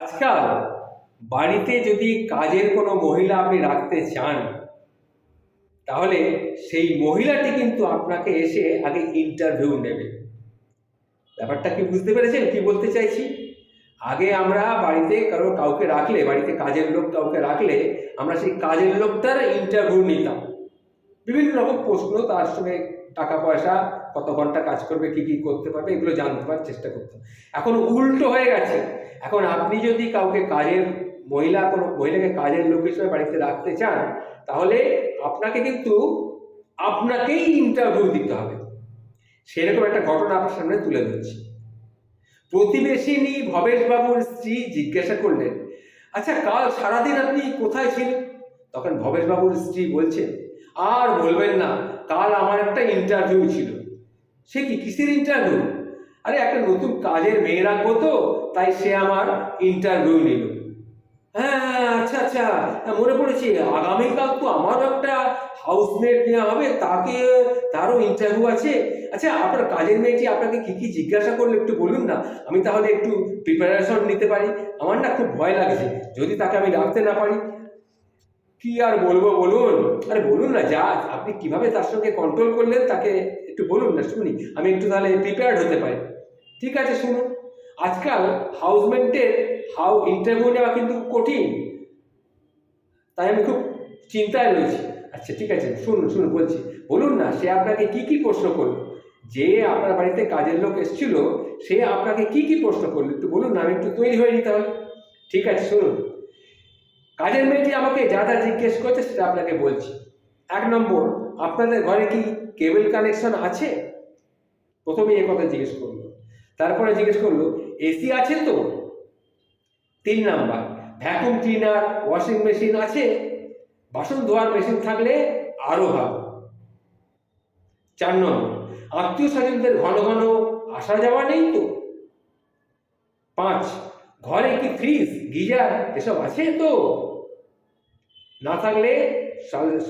আজকাল বাড়িতে যদি কাজের কোনো মহিলা আপনি রাখতে চান, তাহলে সেই মহিলাটি কিন্তু আপনাকে এসে আগে ইন্টারভিউ নেবে। ব্যাপারটা কি বুঝতে পেরেছেন? কি বলতে চাইছি? আগে আমরা বাড়িতে কারও কাউকে রাখলে, বাড়িতে কাজের লোক কাউকে রাখলে আমরা সেই কাজের লোকটার ইন্টারভিউ নিতাম। বিভিন্ন রকম প্রশ্ন, তার সঙ্গে টাকা পয়সা কত ঘণ্টা কাজ করবে, কি কি করতে পারবে, এগুলো জানতে পারার চেষ্টা করতাম এখন উল্টো হয়ে গেছে। এখন আপনি যদি কাউকে কাজের মহিলা, কোনো মহিলাকে কাজের লোক হিসেবে বাড়িতে রাখতে চান, তাহলে আপনাকে কিন্তু আপনাকেই ইন্টারভিউ দিতে হবে। সেরকম একটা ঘটনা আপনার সামনে তুলে ধরছি। প্রতিবেশিনী ভবেশ বাবুর স্ত্রী জিজ্ঞাসা করলেন আচ্ছা কাল সারাদিন আপনি কোথায় ছিলেন? তখন ভবেশ বাবুর স্ত্রী বলছেন আর বলবেন না, কাল আমার একটা ইন্টারভিউ ছিল। সে কি কিসের ইন্টারভিউ আরে একটা নতুন কাজের মেয়ে রাখব তো তাই সে আমার ইন্টারভিউ নিল। হ্যাঁ আচ্ছা আচ্ছা হ্যাঁ, মনে পড়েছে আগামীকাল তো আমারও একটা হাউসমেট নেওয়া হবে তাকে তারও ইন্টারভিউ আছে। আচ্ছা আপনার কাজের মেয়েটি আপনাকে কি কি জিজ্ঞাসা করলে একটু বলুন না? আমি তাহলে একটু প্রিপারেশন নিতে পারি। আমার না খুব ভয় লাগছে যদি তাকে আমি রাখতে না পারি। কি আর বলব বলুন? আরে বলুন না, যা, আপনি কীভাবে তার সঙ্গে কন্ট্রোল করলেন তাকে একটু বলুন না, শুনি, আমি একটু তাহলে প্রিপেয়ার্ড হতে পারি। ঠিক আছে, শুনুন। আজকাল হাউসমেন্টের হাউ ইন্টারভিউ নেওয়া কিন্তু কঠিন। তাই আমি খুব চিন্তায় রয়েছি। আচ্ছা ঠিক আছে, শুনুন শুনুন, বলছি। বলুন না, সে আপনাকে কি কি প্রশ্ন করল? যে আপনার বাড়িতে কাজের লোক এসেছিল, সে আপনাকে কি কি প্রশ্ন করল? একটু বলুন না, আমি একটু তৈরি হয়ে নিতে হবে ঠিক আছে, শুনুন। কাজের মেয়েটি আমাকে যা যা জিজ্ঞেস করছে সেটা আপনাকে বলছি। এক নম্বর, আপনাদের ঘরে কি কেবল কানেকশন আছে? প্রথমে এ কথা জিজ্ঞেস করল। তারপরে জিজ্ঞেস করল, এসি আছে তো? তিন number, vacuum cleaner, washing machine আছে? বাসন ধোয়ার মেশিন থাকলে আরও ভালো। চার নম্বর আত্মীয় স্বজনদের ঘন ঘন আসা যাওয়া নেই তো? পাঁচ, ঘরে কি ফ্রিজ, গিজার এসব আছে তো? না থাকলে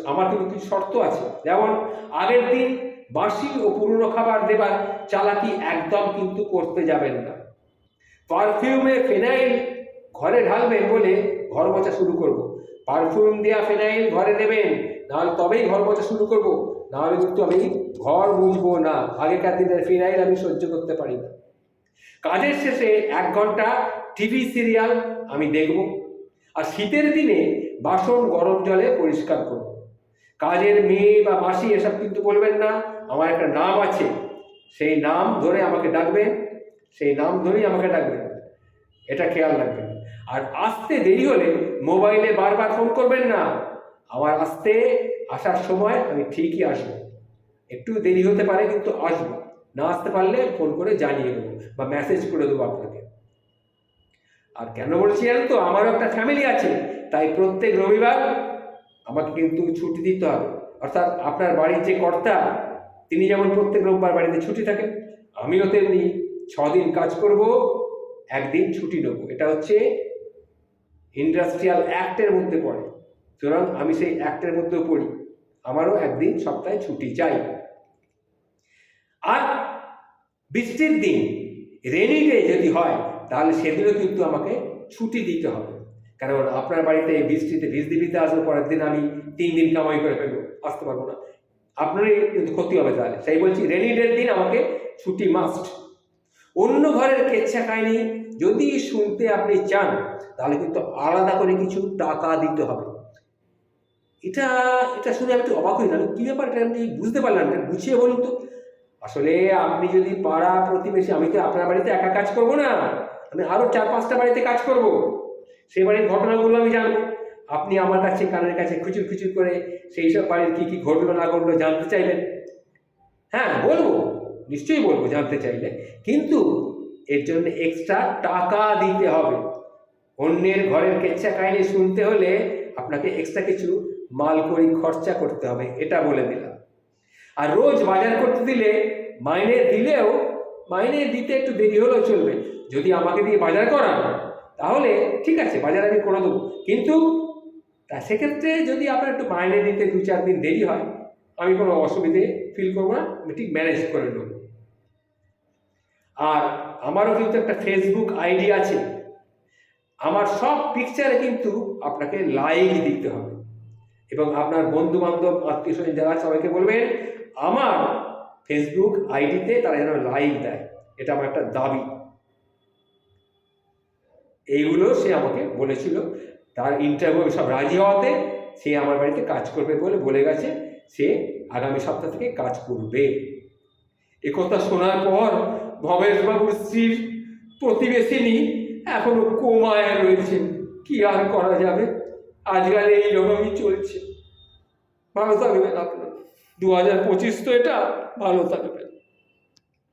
আমার কিন্তু কিছু শর্ত আছে। যেমন, আগের দিন বাসি ও পুরনো খাবার দেবার চালাকি একদম কিন্তু করতে যাবেন না। পারফিউমে ফেনাইল ঘরে ঢালবেন বলে ঘর মোছা শুরু করব। পারফিউম দেওয়া ফেনাইল ঘরে দেবেন, নাহলে তবেই ঘর মোছা শুরু করব। নাহলে কিন্তু আমি ঘর মুছবো না। আগেকার দিনের ফিনাইল আমি সহ্য করতে পারি না। কাজের শেষে এক ঘণ্টা টিভি সিরিয়াল আমি দেখব। আর শীতের দিনে বাসন গরম জলে পরিষ্কার করব কাজের মেয়ে বা মাসি এসব কিন্তু বলবেন না, আমার একটা নাম আছে। সেই নাম ধরে আমাকে ডাকবেন সেই নাম ধরেই আমাকে ডাকবেন এটা খেয়াল রাখবেন। আর আসতে দেরি হলে মোবাইলে বারবার ফোন করবেন না। আমার আসতে, আসার সময় আমি ঠিকই আসব। একটু দেরি হতে পারে কিন্তু আসব। না আসতে পারলে ফোন করে জানিয়ে দেবো বা মেসেজ করে দেবো আপনাকে। আর কেন বলছি জানেন তো? আমারও একটা ফ্যামিলি আছে। তাই প্রত্যেক রবিবার আমাকে কিন্তু ছুটি দিতে হবে। অর্থাৎ আপনার বাড়ির যে কর্তা, তিনি যেমন প্রত্যেক রোববার বাড়িতে ছুটি থাকেন আমিও তেমনি ছদিন কাজ করব, একদিন ছুটি নেব। এটা হচ্ছে ইন্ডাস্ট্রিয়াল অ্যাক্টের মধ্যে পড়ে। সুতরাং আমি সেই অ্যাক্টের মধ্যেও পড়ি। আমারও একদিন সপ্তাহে ছুটি চাই। আর বৃষ্টির দিন। রেনি ডে যদি হয়, তাহলে সেদিনও কিন্তু আমাকে ছুটি দিতে হবে। কারণ আপনার বাড়িতে বৃষ্টিতে ভিজতে ভিজতে আসব, পরের দিন আমি তিন দিন কামাই করে ফেলব, আসতে পারব না। আপনারই কিন্তু ক্ষতি হবে তাহলে। সেই বলছি রেনি ডের দিন আমাকে ছুটি মাস্ট অন্য ঘরের কেচ্ছা কাহিনী যদি শুনতে আপনি চান, তাহলে কিন্তু আলাদা করে কিছু টাকা দিতে হবে। এটা এটা শুনে আমি একটু অবাক হই না আমি কী ব্যাপার? এটা আমি বুঝতে পারলাম না। গুছিয়ে বলুন তো। আসলে আপনি যদি পাড়া প্রতিবেশী, আমি তো আপনার বাড়িতে একা কাজ করব না, আমি আরও চার পাঁচটা বাড়িতে কাজ করব। সেই বাড়ির ঘটনাগুলো আমি জানব। আপনি আমার কাছে, কানের কাছে খুচুর খুচুর করে সেই সব বাড়ির কী কী ঘটলো, না ঘটলো জানতে চাইলেন? হ্যাঁ বলব, নিশ্চয়ই বলব জানতে চাইলে। কিন্তু এর জন্য এক্সট্রা টাকা দিতে হবে। অন্যের ঘরের কেচ্ছা কাহিনী শুনতে হলে আপনাকে এক্সট্রা কিছু মালকড়ি খরচা করতে হবে, এটা বলে দিলাম। আর রোজ বাজার করতে দিলে মাইনে দিলেও, মাইনে দিতে একটু দেরি হলেও চলবে। যদি আমাকে দিয়ে বাজার করান, তাহলে ঠিক আছে, বাজার আমি করে দেবো। কিন্তু তা সেক্ষেত্রে যদি আপনার একটু মাইনে দিতে দু চার দিন দেরি হয়, আমি কোনো অসুবিধে ফিল করব না, আমি ঠিক ম্যানেজ করে নেব। আর আমারও কিন্তু একটা ফেসবুক আইডি আছে, আমার সব পিকচারে কিন্তু আপনাকে লাইক দিতে হবে। এবং আপনার বন্ধু বান্ধব আত্মীয় স্বজন যারা সবাইকে বলবেন আমার ফেসবুক আইডিতে তারা যেন লাইক দেয়। এটা আমার একটা দাবি। এইগুলো সে আমাকে বলেছিল। তার ইন্টারভিউ সব রাজি হওয়াতে সে আমার বাড়িতে কাজ করবে বলে বলে গেছে। সে আগামী সপ্তাহ থেকে কাজ করবে। একথা শোনার পর ভবেশবাবুর স্ত্রীর প্রতিবেশিনী এখনও কোমায় রয়েছে। কি আর করা যাবে? আজকাল এই রকমই চলছে। ভালো থাকবেন আপনার। দু হাজার পঁচিশ তো এটা ভালো থাকবেন